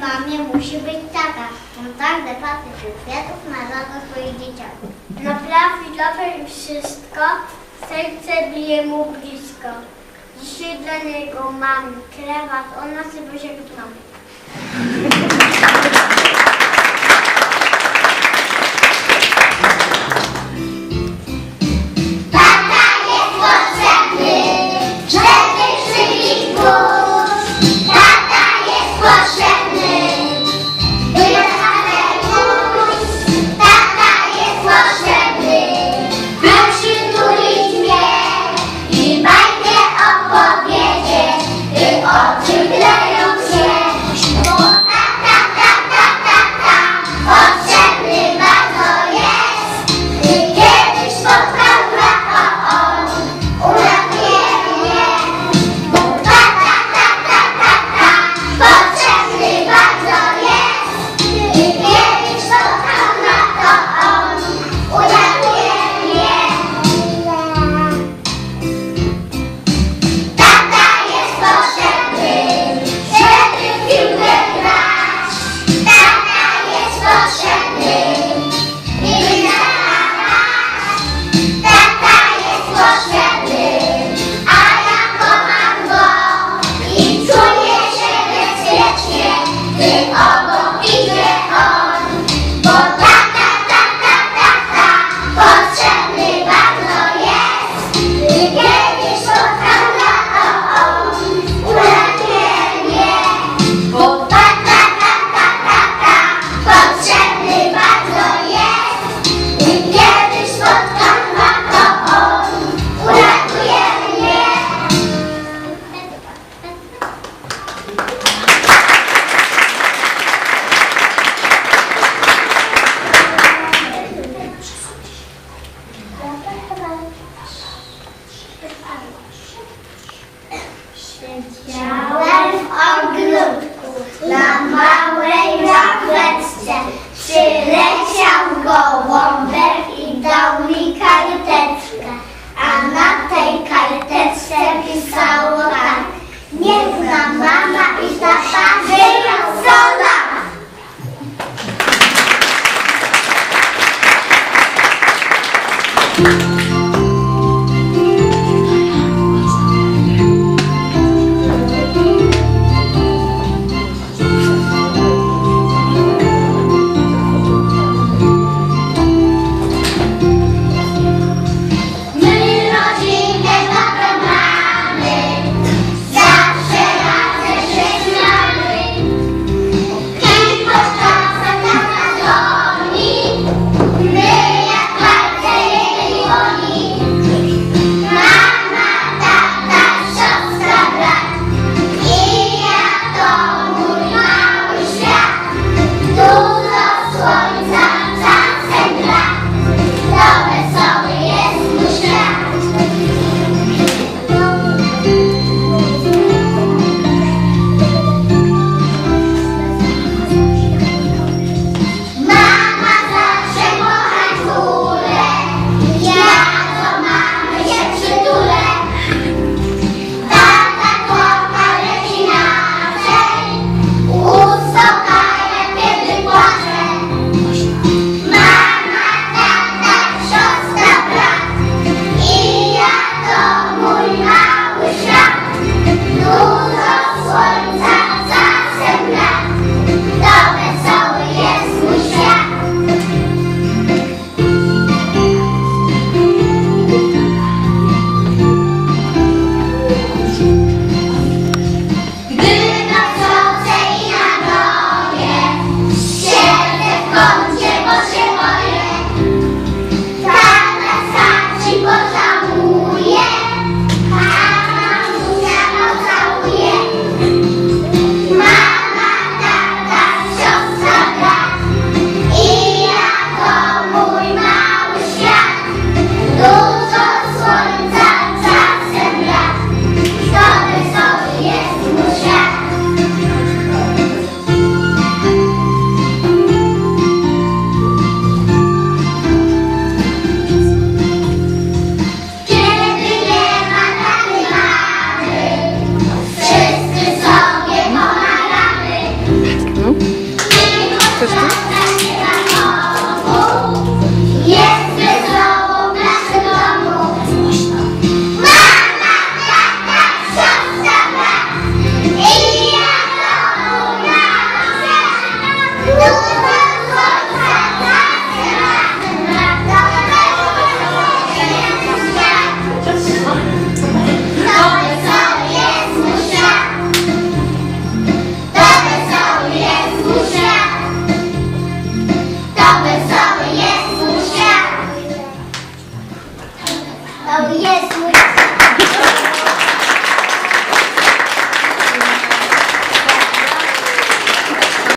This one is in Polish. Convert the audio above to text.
mamie musi być taka. On tak patrzy się kwiatów na lata swoich dzieciaków. Naprawi dla wszystko, serce bije mu blisko. Dzisiaj dla niego mam krawat, ona sobie się tam. Ciałem w ogródku na małej rafleczce przyleciał gołąbek i dał mi karteczkę, a na tej karteczce pisało tak. Niech na mama i tata żyją sola! Thank